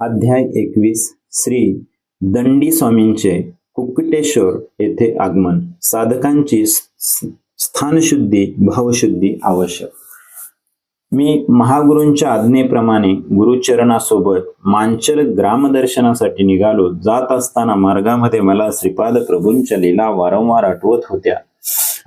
अध्याय एकवीस श्री दंडी स्वामींचे कुकटेश्वर येथे आगमन. साधकांची स्थानशुद्धी भावशुद्धी आवश्यक. मी महागुरूंच्या आज्ञेप्रमाणे गुरुचरणासोबत मांचल ग्रामदर्शनासाठी निघालो. जात असताना मार्गामध्ये मला श्रीपाद प्रभूंच्या लीला वारंवार आठवत होत्या.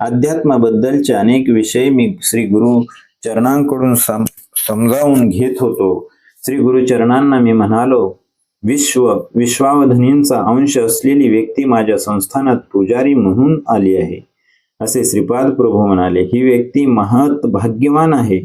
अध्यात्माबद्दलचे अनेक विषय मी श्री गुरु चरणांकडून सम- समजावून घेत होतो. श्री गुरुचरणांना मी म्हणालो विश्व विश्वावधनींचा अंश असलेली व्यक्ती माझ्या संस्थानात पुजारी म्हणून आली आहे. असे श्रीपाद प्रभू म्हणाले ही व्यक्ती महत भाग्यवान आहे.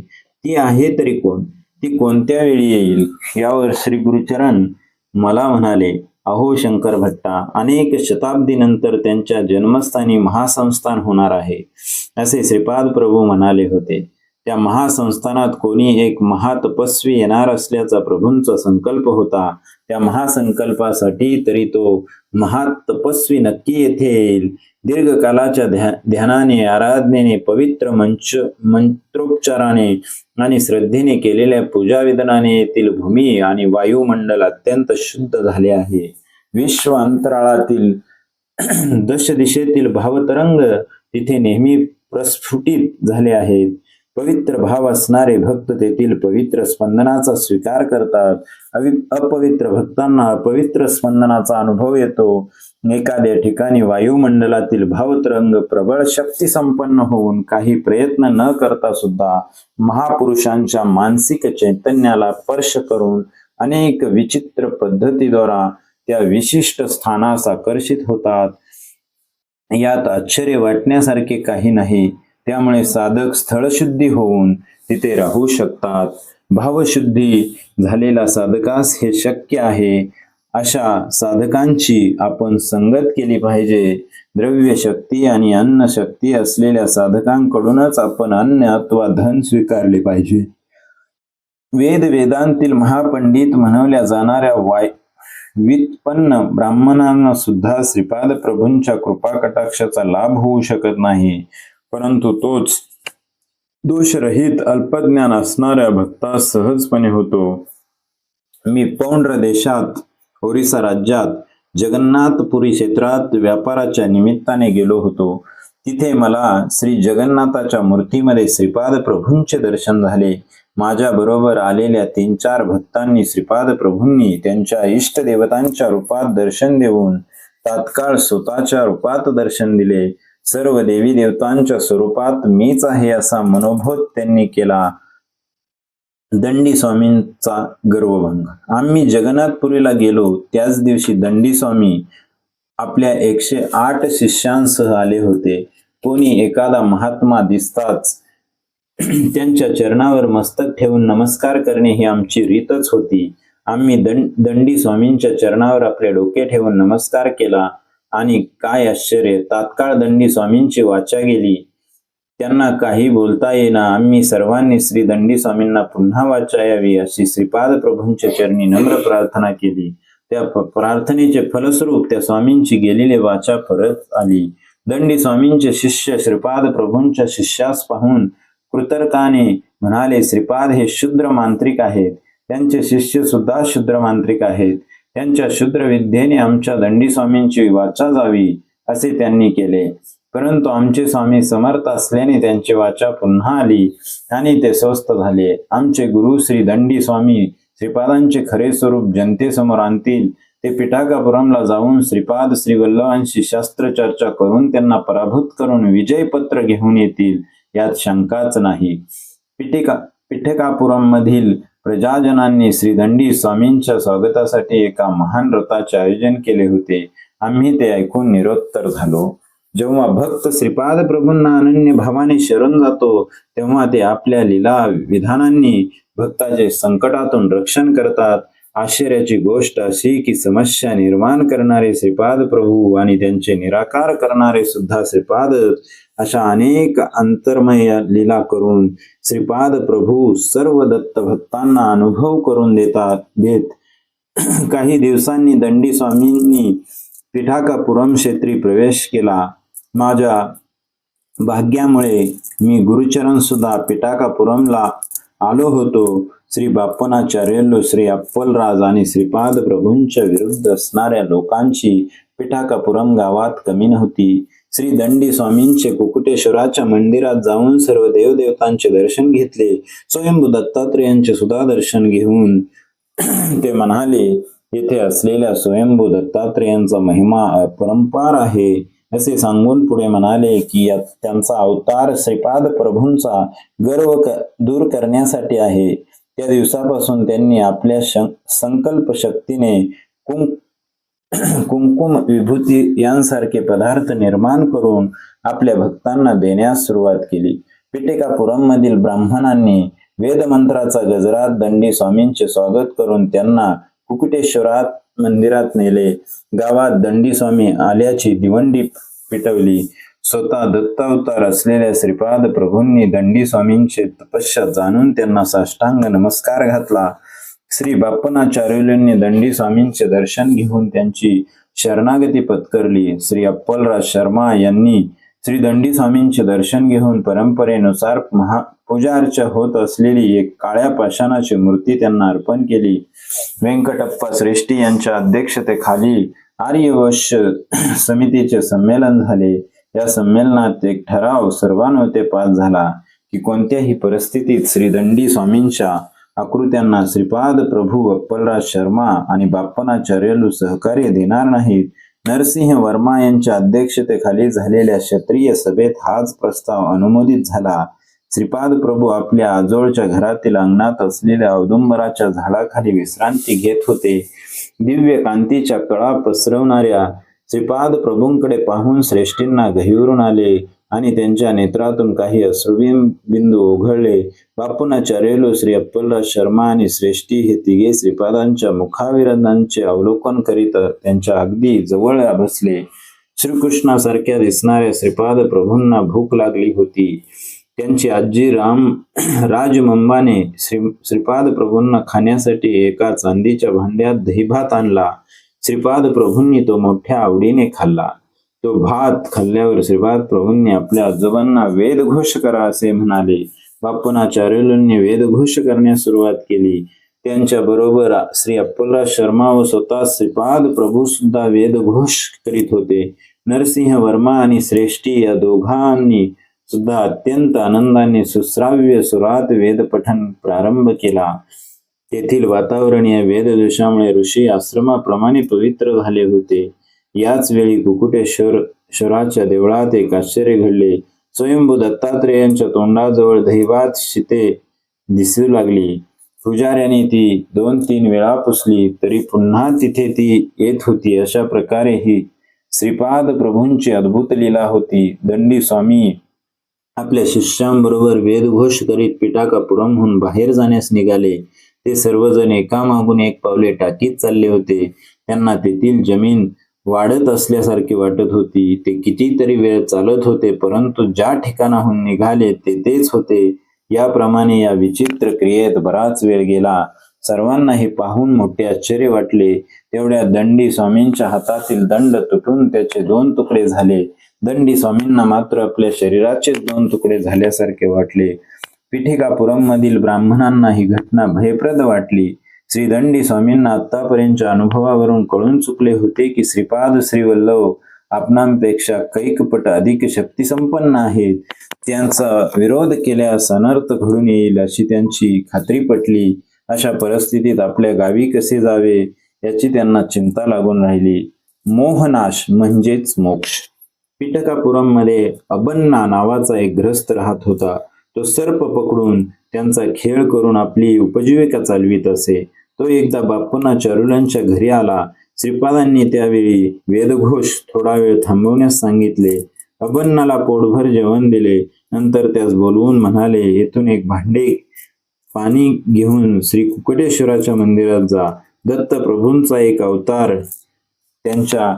ती आहे तरी कोण? ती कोणत्या वेळी येईल? यावर श्री गुरुचरण मला म्हणाले अहो शंकर भट्टा अनेक शताब्दीनंतर त्यांच्या जन्मस्थानी महासंस्थान होणार आहे. असे श्रीपाद प्रभू म्हणाले होते. त्या महासंस्थानात कोणी एक महातपस्वी येणार असल्याचा प्रभूंचा संकल्प होता. त्या महासंकल्पासाठी तरी तो महातपस्वी नक्की येथे येईल दीर्घकालाच्या ध्या ध्यानाने आराधनेने पवित्र मंच मंत्रोपचाराने आणि श्रद्धेने केलेल्या पूजाविधानाने येथील भूमी आणि वायुमंडल अत्यंत शुद्ध झाले आहे. विश्व अंतराळातील दश दिशेतील भावतरंग तिथे नेहमी प्रस्फुटित झाले आहेत. पवित्र भाव असणारे भक्त तेथील पवित्र स्पंदनाचा स्वीकार करतात. अवि अपवित्र भक्तांना अपवित्र स्पंदनाचा अनुभव येतो. एखाद्या ठिकाणी वायुमंडलातील भावतरंग प्रबळ शक्ती संपन्न होऊन काही प्रयत्न न करता सुद्धा महापुरुषांच्या मानसिक चैतन्याला स्पर्श करून अनेक विचित्र पद्धतीद्वारा त्या विशिष्ट स्थानास आकर्षित होतात. यात आश्चर्य वाटण्यासारखे काही नाही. त्यामुळे साधक स्थळशुद्धी होऊन तिथे राहू शकतात. भावशुद्धी झालेला साधकास हे शक्य आहे अशा साधकांची आपण संगत केली पाहिजे. द्रव्य शक्ती आणि अन्न शक्ती असलेल्या साधकांकडूनच आपण अन्न अथवा धन स्वीकारले पाहिजे. वेद वेदांतील महापंडित म्हणवल्या जाणाऱ्या वाय व्युत्पन्न ब्राह्मणांना सुद्धा श्रीपाद प्रभूंच्या कृपा कटाक्षाचा लाभ होऊ शकत नाही. परंतु तोच दोषरहित अल्पज्ञान असणाऱ्या भक्तास सहजपणे होतो. मी पौंड्र देशात ओरिसा राज्यात जगन्नाथपुरी क्षेत्रात व्यापाराच्या निमित्ताने गेलो होतो. तिथे मला श्री जगन्नाथाच्या मूर्तीमध्ये श्रीपाद प्रभूंचे दर्शन झाले. माझ्या बरोबर आलेल्या तीन चार भक्तांनी श्रीपाद प्रभूंनी त्यांच्या इष्ट देवतांच्या रूपात दर्शन देऊन तात्काळ स्वतःच्या रूपात दर्शन दिले. सर्व देवी देवतांच्या स्वरूपात मीच आहे असा मनोभोत त्यांनी केला. दंडी स्वामींचा गर्वभंग. आम्ही जगन्नाथपुरीला गेलो त्याच दिवशी दंडी स्वामी आपल्या एकशे आठ शिष्यांसह आले होते. कोणी एखादा महात्मा दिसताच त्यांच्या चरणावर मस्तक ठेवून नमस्कार करणे ही आमची रीतच होती. आम्ही दंड दंडी स्वामींच्या चरणावर आपले डोके ठेवून नमस्कार केला. आणि काय आश्चर्य! तात्काळ दंडी स्वामींची वाचा गेली. त्यांना काही बोलता येईना. आम्ही सर्वांनी श्री दंडी स्वामींना पुन्हा वाचा यावी अशी श्रीपाद प्रभूंच्या चरणी नम्र प्रार्थना केली. त्या प्रार्थनेचे फलस्वरूप त्या स्वामींची गेलेली वाचा परत आली. दंडी स्वामींचे शिष्य श्रीपाद प्रभूंच्या शिष्यास पाहून कृतर्काने म्हणाले श्रीपाद हे शूद्र मांत्रिक आहेत. त्यांचे शिष्य सुद्धा शूद्र मांत्रिक आहेत. त्यांच्या शूद्रविद्येने आमच्या दंडी स्वामींची वाचा जावी असे त्यांनी केले. परंतु आमचे स्वामी समर्थ असल्याने त्यांची वाचा पुन्हा आली आणि ते स्वस्थ झाले. आमचे गुरु श्री दंडी स्वामी श्रीपादांचे खरे स्वरूप जनतेसमोर आणतील. ते पिठाकापुरमला जाऊन श्रीपाद श्री वल्लभांशी शास्त्रचर्चा करून त्यांना पराभूत करून विजयपत्र घेऊन येतील यात शंकाच नाही. पिटिका पिठकापुरम मधील प्रजाजनांनी श्रीदंडी स्वामींच्या स्वागतासाठी एका महान रथाचे आयोजन केले होते. आम्ही ते ऐकून निरोत्तर झालो. जेव्हा भक्त श्रीपाद प्रभूंना अनन्य भावाने शरण जातो तेव्हा ते आपल्या लीला विधानांनी भक्ताचे संकटातून रक्षण करतात. आश्चर्याची गोष्ट अशी की समस्या निर्माण करणारे श्रीपाद प्रभू आणि त्यांचे निराकार करणारे सुद्धा श्रीपाद अशा अनेक अंतर्मय लीला करून श्रीपाद प्रभू सर्व दत्त भक्तांना अनुभव करून देतात देत. काही दिवसांनी दंडी स्वामींनी पिठाकापुरम क्षेत्री प्रवेश केला. माझ्या भाग्यामुळे मी गुरुचरण सुद्धा पिटाकापुरमला आलो होतो. श्री बाप्पनाचार्यलो श्री अप्पलराज आणि श्रीपाद प्रभूंच्या विरुद्ध असणाऱ्या लोकांची पिठाकापुरम गावात कमी नव्हती. श्री दंडी स्वामींचे कुकुटेश्वराच्या मंदिरात जाऊन सर्व देवदेवतांचे दर्शन घेतले. स्वयंभू दत्तात्रेयांचे सुद्धा दर्शन घेऊन ते म्हणाले येथे असलेल्या स्वयंभू दत्तात्रेयांचा महिमा अपरंपार आहे. असे सांगून पुढे म्हणाले की त्यांचा अवतार श्रीपाद प्रभूंचा गर्व दूर करण्यासाठी आहे. त्या दिवसापासून त्यांनी आपल्या श- संकल्प शक्तीने कुंक कुंकुम विभूती यांसारखे पदार्थ निर्माण करून आपल्या भक्तांना देण्यास सुरुवात केली. पिटिकापुरम मधील ब्राह्मणांनी वेदमंत्राचा गजरात दंडी स्वामींचे स्वागत करून त्यांना कुकुटेश्वरात मंदिरात नेले. गावात दंडी स्वामी आल्याची दिवंडी पिटवली. स्वतः दत्तावतार असलेल्या श्रीपाद प्रभूंनी दंडी स्वामींचे तपस्या जाणून त्यांना साष्टांग नमस्कार घातला. श्री बाप्पनाचार्युलांनी दंडी स्वामींचे दर्शन घेऊन त्यांची शरणागती पत्करली. श्री अप्पलराज शर्मा यांनी श्री दंडी स्वामींचे दर्शन घेऊन परंपरेनुसार महा पूजा अर्चा होत असलेली एक काळ्या पाषाणाची मूर्ती त्यांना अर्पण केली. व्यंकटप्पा श्रेष्ठी यांच्या अध्यक्षतेखाली आर्यवश्य समितीचे संमेलन झाले. या संमेलनात एक ठराव सर्वानुते पास झाला की कोणत्याही परिस्थितीत श्री दंडी स्वामींच्या आकृत्यांना श्रीपाद प्रभू अप्पलराज शर्मा आणि बाप्पनाचार्यलू सहकार्य देणार नाहीत. नरसिंह वर्मा यांच्या अध्यक्षतेखाली झालेल्या क्षत्रिय सभेत हाच प्रस्ताव अनुमोदित झाला. श्रीपाद प्रभू आपल्या आजोळच्या घरातील अंगणात असलेल्या औदुंबराच्या झाडाखाली विश्रांती घेत होते. दिव्य कांतीच्या कळा पसरवणाऱ्या श्रीपाद प्रभूंकडे पाहून श्रेष्ठींना गहिवरून आले. आणि त्यांच्या नेत्रातून काही अश्रुबिं बिंदू ओघळले बापूनाचार्यलो श्री अप्पलराज शर्मा आणि श्रेष्ठी हे तिघे श्रीपादांच्या मुखाविरंदांचे अवलोकन करीत त्यांच्या अगदी जवळ बसले. श्रीकृष्णासारख्या दिसणाऱ्या श्रीपाद प्रभूंना भूक लागली होती. त्यांची आजी राम राजमंबाने श्री श्रीपाद प्रभूंना खाण्यासाठी एका चांदीच्या भांड्यात दहीभात आणला. श्रीपाद प्रभूंनी तो मोठ्या आवडीने खाल्ला. तो भात खाल्ल्यावर श्रीपाद प्रभूंनी आपल्या आजोबांना वेदघोष करा असे म्हणाले. बाप्पनाचार्युलांनी वेदघोष करण्यास सुरुवात केली. त्यांच्या बरोबर श्री अप्पलराज शर्मा व स्वतः श्रीपाद प्रभू सुद्धा वेदघोष करीत होते. नरसिंह वर्मा आणि श्रेष्ठी या दोघांनी सुद्धा अत्यंत आनंदाने सुश्राव्य सुरात वेदपठन प्रारंभ केला. तेथील वातावरण या वेददोषामुळे ऋषी आश्रमाप्रमाणे पवित्र झाले होते. याच वेळी कुकुटेश्वर श्वराच्या देवळात एक आश्चर्य घडले. स्वयंभू दत्तात्रेयांच्या तोंडाजवळ दहिवात शिते दिसू लागली. पुजाऱ्याने ती दोन तीन वेळा पुसली तरी पुन्हा तिथे ती येत होती. अशा प्रकारे ही श्रीपाद प्रभूंची अद्भुत लीला होती. दंडी स्वामी आपल्या शिष्यांबरोबर वेदघोष करीत पिटाकापुरमहून बाहेर जाण्यास निघाले. ते सर्वजण एकामागून एक पावले टाकीत चालले होते. त्यांना तेथील जमीन वाढत असल्यासारखी वाटत होती. ते कितीतरी वेळ चालत होते परंतु ज्या ठिकाणाहून निघाले ते तेच होते. याप्रमाणे या विचित्र क्रियेत बराच वेळ गेला. सर्वांना हे पाहून मोठे आश्चर्य वाटले. तेवढ्या दंडी स्वामींच्या हातातील दंड तुटून त्याचे दोन तुकडे झाले. दंडी स्वामींना मात्र आपल्या शरीराचे दोन तुकडे झाल्यासारखे वाटले. पिठिकापुरम मधील ब्राह्मणांना ही घटना भयप्रद वाटली. श्री दंडी स्वामींना आतापर्यंतच्या अनुभवावरून कळून चुकले होते की श्रीपाद श्रीवल्लभ आपणांपेक्षा कैकपट अधिक शक्तिसंपन्न आहेत. त्यांचा विरोध केल्यास अनर्थ घडून येईल अशी त्यांची खात्री पटली. अशा परिस्थितीत आपल्या गावी कसे जावे याची त्यांना चिंता लागून राहिली. मोहनाश म्हणजेच मोक्ष. पिटकापुरममध्ये अबन्ना नावाचा एक ग्रस्त राहत होता. तो सर्प पकडून त्यांचा खेळ करून आपली उपजीविका चालवित असे. तो एकदा बाप्पांना चारुलांच्या घरी आला. श्रीपादांनी त्यावेळी वेदघोष थोडा वेळ थांबवण्यास सांगितले. अबन्नाला पोटभर जेवण दिले. नंतर त्यास बोलवून म्हणाले येथून एक भांडे पाणी घेऊन श्री कुकटेश्वराच्या मंदिरात जा. दत्त प्रभूंचा एक अवतार त्यांच्या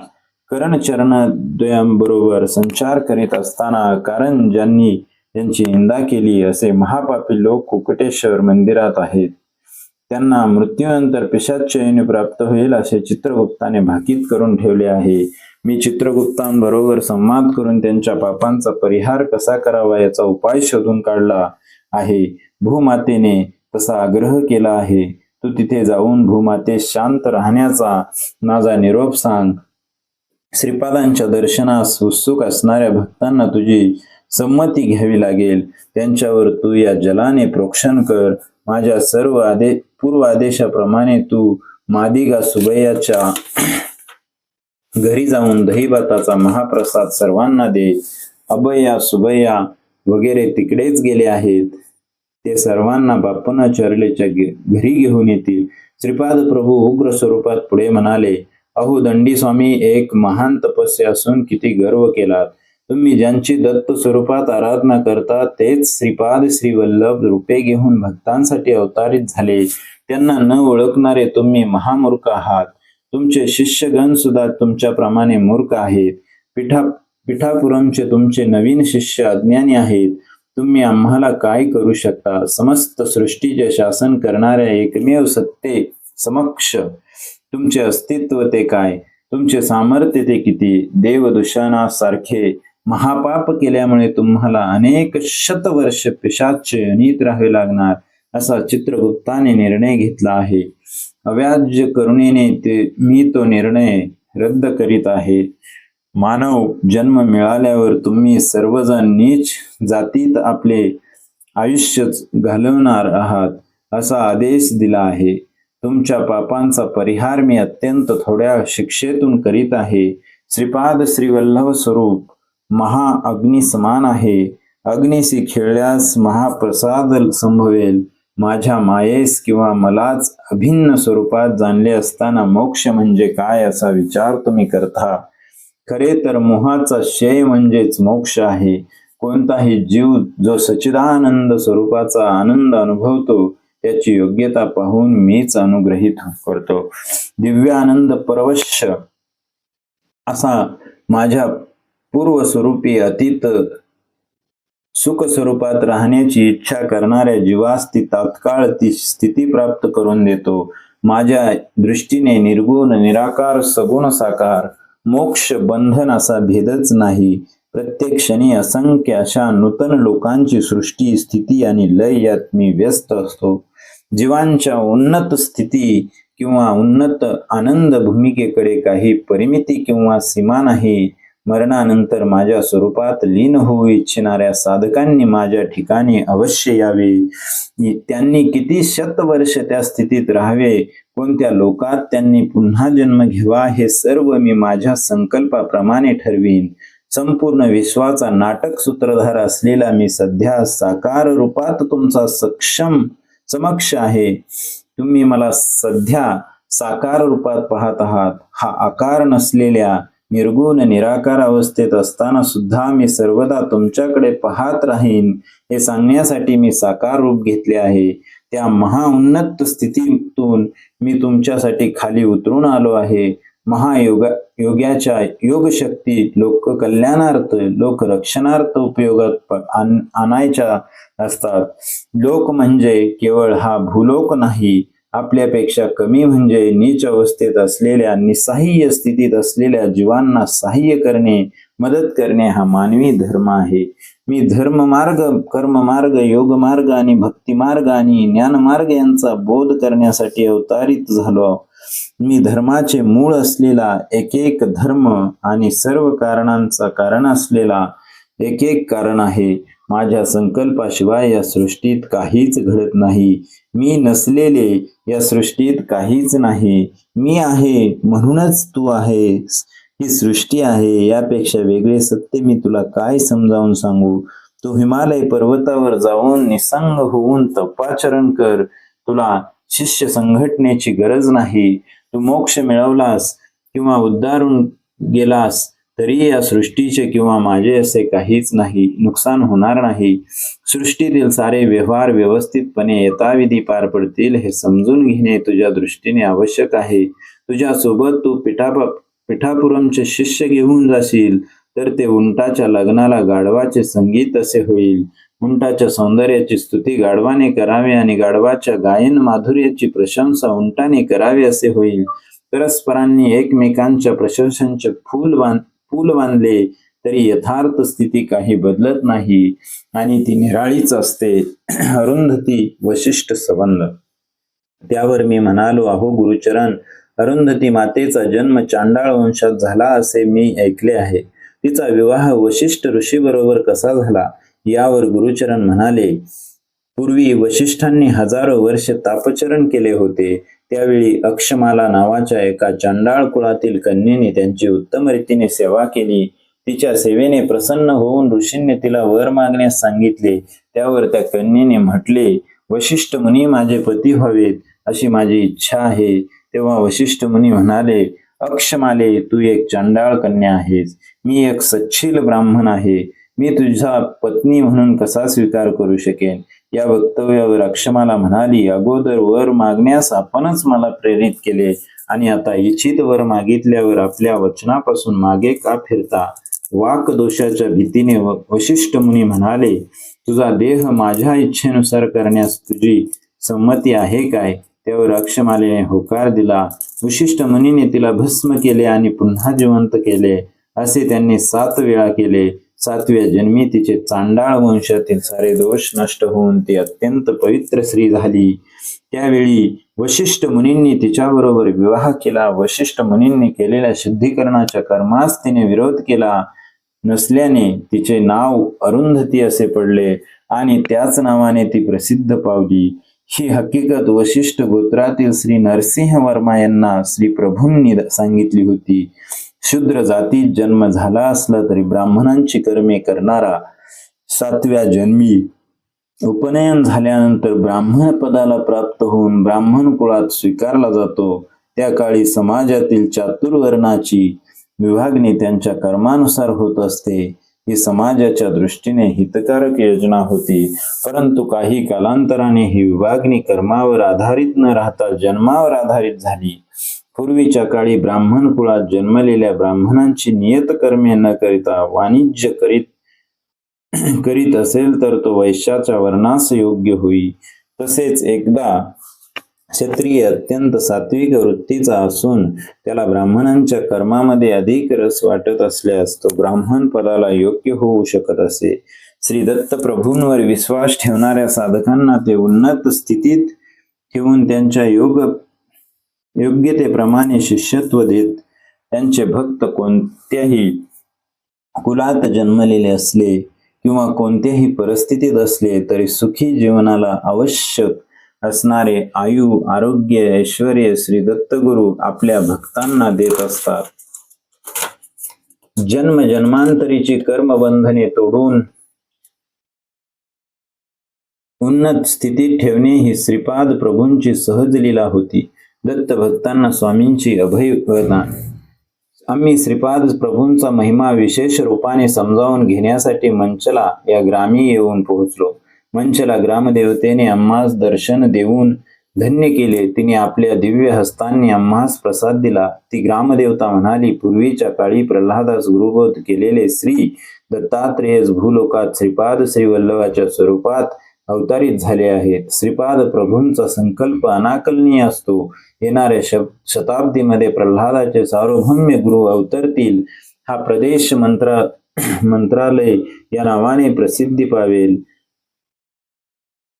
करणचरणद्वयांबरोबर संचार करीत असताना कारण ज्यांनी त्यांची निंदा केली असे महापापी लोक कुकटेश्वर मंदिरात आहेत. त्यांना मृत्यूनंतर पिशाचयनी प्राप्त होईल असे चित्रगुप्ताने भाकीत करून ठेवले आहे. मी चित्रगुप्तांबरोबर संवाद करून त्यांच्या पापांचा परिहार कसा करावा याचा उपाय शोधून काढला आहे. भूमातेने तसा आग्रह केला आहे. तू तिथे जाऊन भूमाते शांत राहण्याचा माझा निरोप सांग. श्रीपादांच्या दर्शनास उत्सुक असणाऱ्या भक्तांना तुझी संमती घ्यावी लागेल. त्यांच्यावर तू या जलाने प्रोक्षण कर. माझ्या सर्व आदे पूर्व आदेशाप्रमाणे तू मादिगा सुबैयाच्या घरी जाऊन दहीभाताचा महाप्रसाद सर्वांना दे. अभया सुबैया वगैरे तिकडेच गेले आहेत. ते सर्वांना बाप्पनाचार्यच्या चरलेच्या घरी घेऊन येतील. श्रीपाद प्रभू उग्र स्वरूपात पुढे म्हणाले अहो दंडी स्वामी एक महान तपस्या असून किती गर्व केलात. तुम्ही ज्यांची दत्त स्वरूपात आराधना करता तेच श्रीपाद श्री वल्लभ रूपे घेऊन भक्तांसाठी अवतारित झाले. त्यांना न ओळखणारे तुम्ही महामूर्ख आहात. तुमचे शिष्यगण सुद्धा तुमच्याप्रमाणे मूर्ख आहेत. पिठा पिठापुरमचे तुमचे नवीन शिष्य अज्ञानी आहेत. तुम्ही आम्हाला काय करू शकता? समस्त सृष्टीचे शासन करणाऱ्या एकमेव सत्ते समक्ष. तुमचे अस्तित्व ते काय? तुमचे सामर्थ्य ते किती? देवदूषणा सारखे महापाप केल्यामुळे तुम्हाला अनेक शतवर्ष पिशाच्य नीत राहावे लागणार असा चित्रगुप्ताने निर्णय घेतला आहे. अव्याज्य करुणेने ते मी तो निर्णय रद्द करीत आहे. मानव जन्म मिळाल्यावर तुम्ही सर्वजण नीच जातीत आपले आयुष्य घालवणार आहात असा आदेश दिला आहे. तुमच्या पापांचा परिहार मी अत्यंत थोड्या शिक्षेतून करीत आहे. श्रीपाद श्रीवल्लभ स्वरूप महा अग्नी समान आहे. अग्निशी खेळल्यास महाप्रसाद संभवेल. माझ्या मायेस किंवा मलाच अभिन्न स्वरूपात जाणले असताना मोक्ष म्हणजे काय असा विचार तुम्ही करता? खरे तर मोहाचा शेय म्हणजेच मोक्ष आहे. कोणताही जीव जो सच्चिदानंद स्वरूपाचा आनंद अनुभवतो त्याची योग्यता पाहून मीच अनुग्रहित करतो. दिव्यानंद परवश्य असा माझ्या पूर्वस्वरूपी अतीत सुख स्वरूपात राहण्याची इच्छा करणाऱ्या जीवास ती तात्काळ ती स्थिती प्राप्त करून देतो. माझ्या दृष्टीने निर्गुण निराकार सगुण साकार मोक्ष बंधन असा भेदच नाही. प्रत्येक क्षणी असंख्य अशा नूतन लोकांची सृष्टी स्थिती आणि लय यात मी व्यस्त असतो. जीवांच्या उन्नत स्थिती किंवा उन्नत आनंद भूमिकेकडे काही परिमिती किंवा सीमा नाही. मरणानंतर माझ्या स्वरूपात लीन होऊ इच्छिणाऱ्या साधकांनी माझ्या ठिकाणी अवश्य यावे. त्यांनी किती शतवर्ष त्या स्थितीत राहावे कोणत्या लोकात त्यांनी पुन्हा जन्म घ्यावा हे सर्व मी माझ्या संकल्पाप्रमाणे ठरवीन. संपूर्ण विश्वाचा नाटक सूत्रधार असलेला मी सध्या साकार रूपात तुमचा सक्षम समक्ष आहे. तुम्ही मला सध्या साकार रूपात पाहत आहात. हा आकार नसलेल्या निर्गुण निराकार अवस्थेत असताना सुद्धा मी सर्वदा तुमच्याकडे पाहत राहीन हे सांगण्यासाठी मी साकार रूप घेतले आहे. त्या महाउन्नत स्थितीतून मी तुमच्यासाठी खाली उतरून आलो आहे. महायोगा योग्याच्या योगशक्ती लोक कल्याणार्थ लोक रक्षणार्थ उपयोगात आणायच्या असतात. लोक म्हणजे केवळ हा भूलोक नाही आपल्यापेक्षा कमी म्हणजे नीच अवस्थेत असलेल्या निसाह्य स्थितीत असलेल्या जीवांना सहाय्य करणे मदत करणे हा मानवी धर्म आहे. मी धर्म मार्ग कर्म मार्ग योग मार्ग आणि भक्ती मार्ग आणि ज्ञान मार्ग यांचा बोध करण्यासाठी अवतारित झालो. मी धर्माचे मूळ असलेला एक एक धर्म आणि सर्व कारणांचा कारण असलेला एक एक कारण आहे. माझ्या संकल्पाशिवाय या सृष्टीत काहीच घडत नाही. मी नसलेले या सृष्टीत काहीच नाही. मी आहे म्हणूनच तू आहेस. ही सृष्टी आहे यापेक्षा वेगळे सत्य मी तुला काय समजावून सांगू? तू हिमालय पर्वतावर जाऊन निसंग होऊन तपाचरण कर. तुला शिष्य संघटनेची गरज नाही. तू मोक्ष मिळवलास किंवा उद्धारून गेलास. तरी या सृष्टीचे किंवा माझे असे काहीच नाही नुकसान होणार नाही. सृष्टीतील सारे व्यवहार व्यवस्थितपणे यथाविधी पार पडतील हे समजून घेणे तुझ्या दृष्टीने आवश्यक आहे. तुझ्यासोबत तू पिठाप पिठापुरमचे शिष्य घेऊन जाशील तर ते उंटाच्या लग्नाला गाढवाचे संगीत असे होईल. उंटाच्या सौंदर्याची स्तुती गाढवाने करावी आणि गाढवाच्या गायन माधुर्याची प्रशंसा उंटाने करावी असे होईल. परस्परांनी एकमेकांच्या प्रशंसांचे फूल बांध पूल बांधले तरी यथार्थ स्थिती काही बदलत नाही आणि ती निराळीच असते. अरुंधती वशिष्ठ संबंध त्यावर मी म्हणालो अहो गुरुचरण अरुंधती मातेचा जन्म चांडाळ वंशात झाला असे मी ऐकले आहे. तिचा विवाह वशिष्ठ ऋषीबरोबर कसा झाला यावर गुरुचरण म्हणाले पूर्वी वशिष्ठांनी हजारो वर्ष तापचरण केले होते. त्यावेळी अक्षमाला नावाच्या एका चांडाळ कुळातील कन्येने त्यांची उत्तम रीतीने सेवा केली. तिच्या सेवेने प्रसन्न होऊन ऋषींनी तिला वर मागण्यास सांगितले. त्यावर त्या कन्येने म्हटले वशिष्ठ मुनी माझे पती व्हावेत अशी माझी इच्छा आहे. तेव्हा वशिष्ठ मुनी म्हणाले अक्षमाले तू एक चांडाळ कन्या आहेस. मी एक सच्छील ब्राह्मण आहे. मी तुझा पत्नी म्हणून कसा स्वीकार करू शकेन? या वक्तव्यावर अक्षमाला म्हणाली अगोदर वर मागण्यास आपणच मला प्रेरित केले आणि आता इच्छित वर मागितल्यावर आपल्या वचनापासून मागे का फिरता? वाक दोषाच्या भीतीने व- वशिष्ठ मुनी म्हणाले तुझा देह माझ्या इच्छेनुसार करण्यास तुझी संमती आहे काय? त्यावर अक्षमालेने होकार दिला. विशिष्ट मुनीने तिला भस्म केले आणि पुन्हा जिवंत केले. असे त्यांनी सात वेळा केले. सातव्या जन्मी तिचे चांडाळ वंशातील सारे दोष नष्ट होऊन ती अत्यंत पवित्र स्त्री झाली. त्यावेळी वशिष्ठ मुनींनी तिच्याबरोबर विवाह केला. वशिष्ठ मुनींनी केलेल्या शुद्धीकरणाच्या कर्मास तिने विरोध केला. नसल्याने तिचे नाव अरुंधती असे पडले आणि त्याच नावाने ती प्रसिद्ध पावली. ही हकीकत वशिष्ठ गोत्रातील श्री नरसिंह वर्मा यांना श्री प्रभूंनी सांगितली होती. शूद्र जातीत जन्म झाला असला तरी ब्राह्मणांची कर्मे करणारा सातव्या जन्मी उपनयन झाल्यानंतर ब्राह्मण पदाला प्राप्त होऊन ब्राह्मण कुळात स्वीकारला जातो. त्या काळी समाजातील चातुर्वर्णाची विभागणी त्यांच्या कर्मानुसार होत असते. ही समाजाच्या दृष्टीने हितकारक योजना होती. परंतु काही कालांतराने ही विभागणी कर्मावर आधारित न राहता जन्मावर आधारित झाली. पूर्वीच्या काळी ब्राह्मण कुळात जन्मलेल्या ब्राह्मणांची नियत कर्मे न करिता वाणिज्य करीत करीत असेल तर तो वैश्याच्या वर्णास योग्य होई. तसेच एकदा क्षत्रिय अत्यंत सात्विक वृत्तीचा असून त्याला ब्राह्मणांच्या कर्मामध्ये अधिक रस वाटत असल्यास तो ब्राह्मण पदाला योग्य होऊ शकत असे. श्री दत्त प्रभूंवर विश्वास ठेवणाऱ्या साधकांना ते उन्नत स्थितीत ठेवून त्यांच्या योग योग्यतेप्रमाणे शिष्यत्व देत त्यांचे भक्त कोणत्याही कुलात जन्मलेले असले किंवा कोणत्याही परिस्थितीत असले तरी सुखी जीवनाला आवश्यक असणारे आयु आरोग्य ऐश्वर श्री दत्तगुरु आपल्या भक्तांना देत असतात. जन्म जन्मांतरीची कर्मबंधने तोडून उन्नत स्थितीत ठेवणे ही श्रीपाद प्रभूंची सहज लीला होती. दत्त भक्तांना स्वामींची अभय प्रदान. आम्ही श्रीपाद प्रभूंचा महिमा विशेष रूपाने समजावून घेण्यासाठी मंचला या ग्रामी येऊन पोहोचलो. मंचला ग्रामदेवतेने आम्हास दर्शन देऊन धन्य केले. तिने आपल्या दिव्य हस्तांनी आम्हास प्रसाद दिला. ती ग्रामदेवता म्हणाली पूर्वीच्या काळी प्रल्हादास गुरुबोध केलेले श्री दत्तात्रेयस भूलोकात श्रीपाद श्रीवल्लभाच्या स्वरूपात अवतारित झाले आहेत. श्रीपाद प्रभूंचा संकल्प अनाकलनीय असतो. येणाऱ्या शब शताब्दीमध्ये प्रल्हादाचे सार्वभौम्य गुरु अवतरतील. हा प्रदेश मंत्रा मंत्रालय या नावाने प्रसिद्धी पावेल.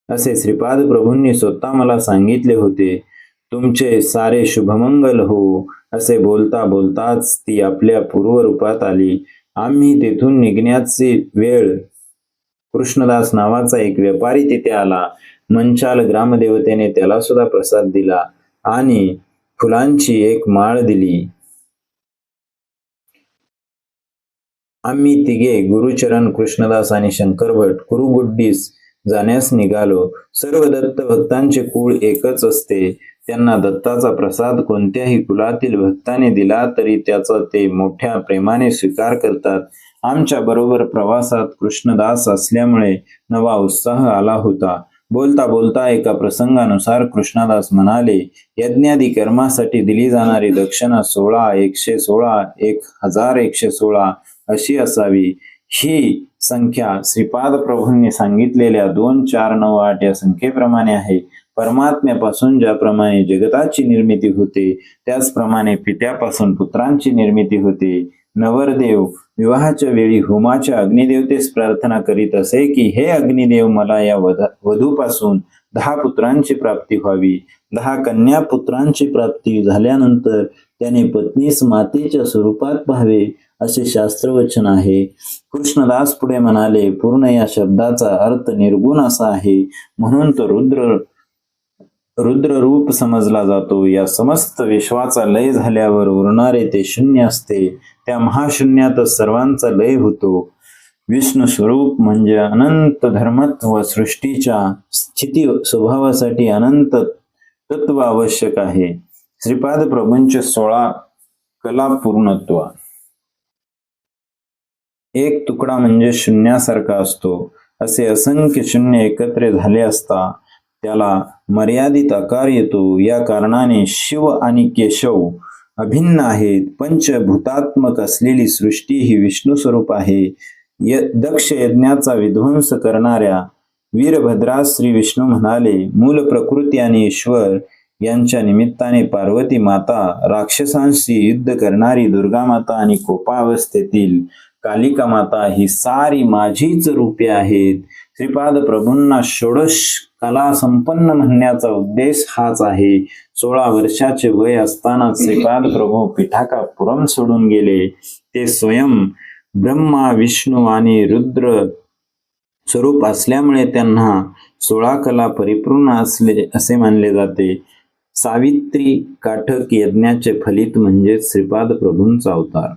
असे श्रीपाद प्रभूंनी स्वतः मला सांगितले होते. तुमचे सारे शुभमंगल हो. असे बोलता बोलताच ती आपल्या पूर्वरूपात आली. आम्ही तेथून निघण्याची वेळ कृष्णदास नावाचा एक व्यापारी तिथे आला. मंचाल ग्रामदेवतेने त्याला सुद्धा प्रसाद दिला आणि फुलांची एक माळ दिली. आम्ही तिघे गुरुचरण कृष्णदास आणि शंकर भट गुरुगुड्डीस जाण्यास निघालो. सर्व दत्त भक्तांचे कुळ एकच असते. त्यांना दत्ताचा प्रसाद कोणत्याही कुलातील भक्ताने दिला तरी त्याचा ते मोठ्या प्रेमाने स्वीकार करतात. आमच्या बरोबर प्रवासात कृष्णदास असल्यामुळे नवा उत्साह आला होता. बोलता बोलता एका प्रसंगानुसार कृष्णदास म्हणाले यज्ञादी कर्मासाठी दिली जाणारी दक्षिणा सोळा एकशे सोळा एक हजार एकशे सोळा अशी असावी. ही संख्या श्रीपाद प्रभूंनी सांगितलेल्या दोन चार नऊ आठ या संख्येप्रमाणे आहे. परमात्म्यापासून ज्याप्रमाणे जगताची निर्मिती होते त्याचप्रमाणे पित्यापासून पुत्रांची निर्मिती होते. नवरदेव विवाहाच्या वेळी होमाच्या अग्निदेवतेस प्रार्थना करीत असे की हे अग्निदेव मला या वधूपासून दहा पुत्रांची प्राप्ती व्हावी. दहा कन्या पुत्रांची प्राप्ती झाल्यानंतर त्याने पत्नीस मातेच्या स्वरूपात पाहावे असे शास्त्रवचन आहे. कृष्णदास पुढे म्हणाले पूर्ण या शब्दाचा अर्थ निर्गुण असा आहे. म्हणून तो रुद्र रुद्र रूप समजला जातो. या समस्त विश्वाचा लय झाल्यावर उरणारे ते शून्य असते. त्या महाशून्यातच सर्वांचा लय होतो. विष्णू स्वरूप म्हणजे अनंत धर्मत्व सृष्टीच्या स्थिती स्वभावासाठी अनंत तत्व आवश्यक आहे. श्रीपाद प्रभूंचे सोळा कला पूर्णत्व. एक तुकडा म्हणजे शून्यासारखा असतो. असे असंख्य शून्य एकत्र झाले असता त्याला मर्यादित आकार येतो. या कारणाने शिव आणि केशव अभिन्न आहेत. पंचभूतात्मक असलेली सृष्टी ही विष्णू स्वरूप आहे. य दक्ष यज्ञाचा विध्वंस करणाऱ्या वीरभद्रा श्री विष्णू म्हणाले मूल प्रकृती आणि ईश्वर यांच्या निमित्ताने पार्वती माता राक्षसांशी युद्ध करणारी दुर्गा माता आणि कोपावस्थेतील कालिका माता ही सारी माझीच रूपे आहेत. श्रीपाद प्रभूंना षोडश कला संपन्न म्हणण्याचा उद्देश हाच आहे. सोळा वर्षाचे वय असताना श्रीपाद प्रभू पिठाकापुरम सोडून गेले. ते स्वयं ब्रह्मा विष्णू आणि रुद्र स्वरूप असल्यामुळे त्यांना सोळा कला परिपूर्ण असले असे मानले जाते. सावित्री काठक यज्ञाचे फलित म्हणजे श्रीपाद प्रभूंचा अवतार.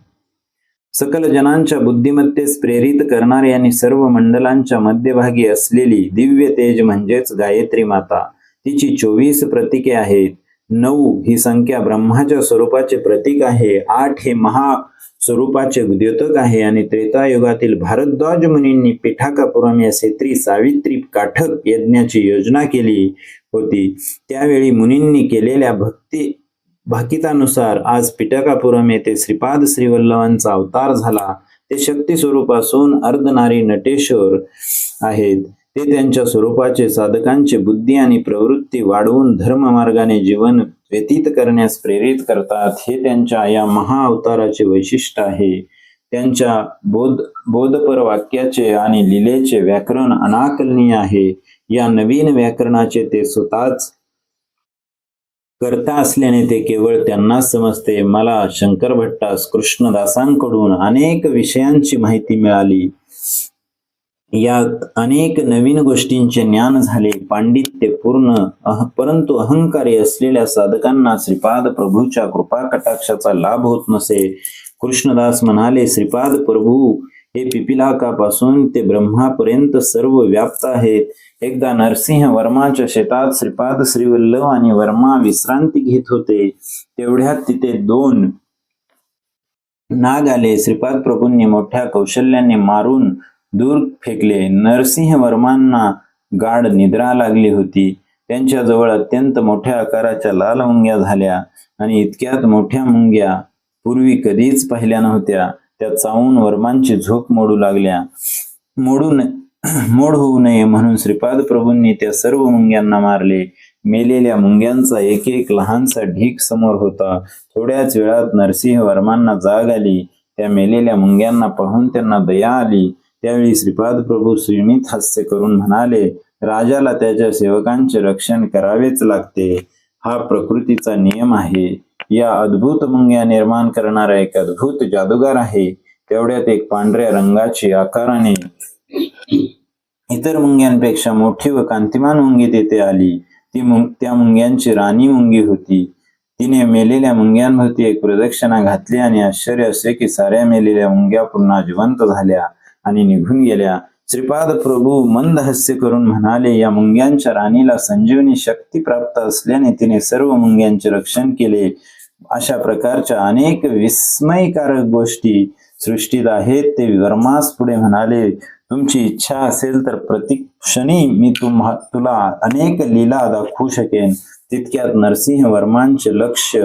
सकल जनांच्या बुद्धिमत्तेस प्रेरित करणारी आणि सर्व मंडलांच्या मध्यभागी असलेली दिव्य तेज म्हणजेच गायत्री माता. तिची चोवीस प्रतीके आहेत. नऊ ही संख्या ब्रह्माच्या स्वरूपाचे प्रतीक आहे. आठ हे महा स्वरूपाचे द्योतक आहे. आणि त्रेतायुगातील भारद्वाज मुनींनी पिठाकापुरम या सेत्री सावित्री काठक यज्ञाची योजना केली होती. त्यावेळी मुनींनी केलेल्या भक्ती भाकितानुसार आज पिटकापुरम येथे श्रीपाद श्रीवल्लभांचा अवतार झाला. ते शक्ती स्वरूप असून अर्धनारी नटेश्वर आहेत. ते त्यांच्या स्वरूपाचे साधकांचे बुद्धी आणि प्रवृत्ती वाढवून धर्म मार्गाने जीवन व्यतीत करण्यास प्रेरित करतात. हे त्यांच्या या महाअवताराचे वैशिष्ट्य आहे. त्यांच्या बोध बोधपर वाक्याचे आणि लिलेचे व्याकरण अनाकलनीय आहे. या नवीन व्याकरणाचे ते स्वतःच करता असल्याने ते केवळ त्यांनाच समजते. मला शंकर भट्टास कृष्णदासांकडून अनेक विषयांची माहिती मिळाली. यात अनेक नवीन गोष्टींचे ज्ञान झाले. पांडित्य पूर्ण अह परंतु अहंकारी असलेल्या साधकांना श्रीपाद प्रभूच्या कृपा कटाक्षाचा लाभ होत नसे. कृष्णदास म्हणाले श्रीपाद प्रभू हे पिपिलाकापासून ते ब्रह्मापर्यंत सर्व व्याप्त आहेत. एकदा नरसिंह वर्माच्या शेतात श्रीपाद श्रीवल्लभ आणि वर्मा विश्रांती घेत होते. तेवढ्यात तिथे दोन नाग आले. श्रीपाद प्रभूंनी मोठ्या कौशल्याने मारून दूर फेकले. नरसिंह वर्मांना गाढ निद्रा लागली होती. त्यांच्या जवळ अत्यंत मोठ्या आकाराच्या लाल मुंग्या झाल्या आणि इतक्यात मोठ्या मुंग्या पूर्वी कधीच पाहिल्या नव्हत्या. त्या चावून वर्मांची झोप मोडू लागल्या. मोडून मोड होऊ नये म्हणून श्रीपाद प्रभूंनी त्या सर्व मुंग्यांना मारले. मेलेल्या मुंग्यांचा एक एक लहानसा ढीक समोर होता. थोड्याच वेळात नरसिंह वर्मांना जाग आली. त्या मेलेल्या मुंग्यांना पाहून त्यांना दया आली. त्यावेळी श्रीपाद प्रभू श्रीमित हास्य करून म्हणाले राजाला त्याच्या सेवकांचे रक्षण करावेच लागते. हा प्रकृतीचा नियम आहे. या अद्भुत मुंग्या निर्माण करणारा एक अद्भुत जादूगार आहे. तेवढ्यात एक पांढऱ्या रंगाची आकाराने इतर मुंग्यांपेक्षा मोठी व कांतिमान मुंगी तेथे आली. ती मुंग त्या मुंग्यांची राणी मुंगी होती. तिने मेलेल्या मुंग्यांभोवती एक प्रदक्षिणा घातली आणि आश्चर्य असे की साऱ्या मेलेल्या मुंग्या पुन्हा जिवंत झाल्या आणि निघून गेल्या. श्रीपाद प्रभू मंद हास्य करून म्हणाले या मुंग्यांच्या राणीला संजीवनी शक्ती प्राप्त असल्याने तिने सर्व मुंग्यांचे रक्षण केले. अशा प्रकारच्या अनेक विस्मयकारक गोष्टी सृष्टीत आहेत. ते वर्मास पुढे म्हणाले तुमची इच्छा असेल तर प्रत्येक क्षणी मी तुम्हा तुला अनेक लीला दाखवू शकेन. तितक्यात नरसिंह वर्मांचे लक्ष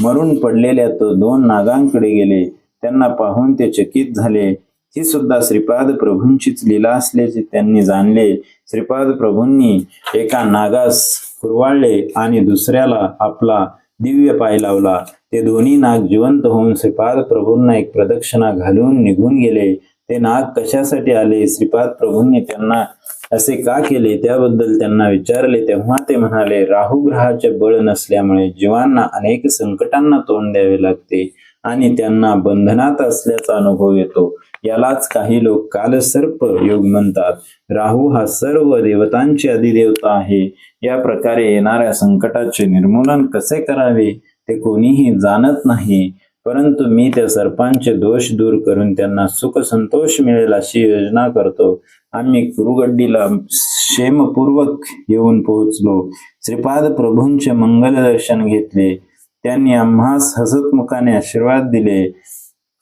मरून पडलेल्या तो दोन नागांकडे गेले. त्यांना पाहून ते चकित झाले. ही सुद्धा श्रीपाद प्रभूंचीच लीला असल्याचे त्यांनी जाणले. श्रीपाद प्रभूंनी एका नागास कुरवाळले आणि दुसऱ्याला आपला दिव्य पाय लावला. ते दोन्ही नाग जिवंत होऊन श्रीपाद प्रभूंना एक प्रदक्षिणा घालून निघून गेले. ते नाग कशासाठी आले? श्रीपाद प्रभूंनी त्यांना असे का केले? त्याबद्दल त्यांना विचारले. तेव्हा ते म्हणाले राहू ग्रहाचे बळ नसल्यामुळे जीवांना अनेक संकटांना तोंड द्यावे लागते आणि त्यांना बंधनात असल्याचा अनुभव येतो. यालाच काही लोक कालसर्प योग म्हणतात. राहू हा सर्व देवतांची अधिदेवता आहे. या प्रकारे येणाऱ्या संकटाचे निर्मूलन कसे करावे ते कोणीही जाणत नाही. परंतु मी त्या सर्पांचे दोष दूर करून त्यांना सुख संतोष मिळेल अशी योजना करतो. आम्ही कुरुगड्डीला क्षेमपूर्वक येऊन पोहोचलो. श्रीपाद प्रभूंचे मंगल दर्शन घेतले. त्यांनी आम्हास हसतमुखाने आशीर्वाद दिले.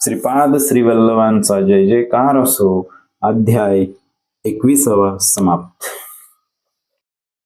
श्रीपाद श्रीवल्लभांचा जय जयकार असो. अध्याय एकविसावा समाप्त.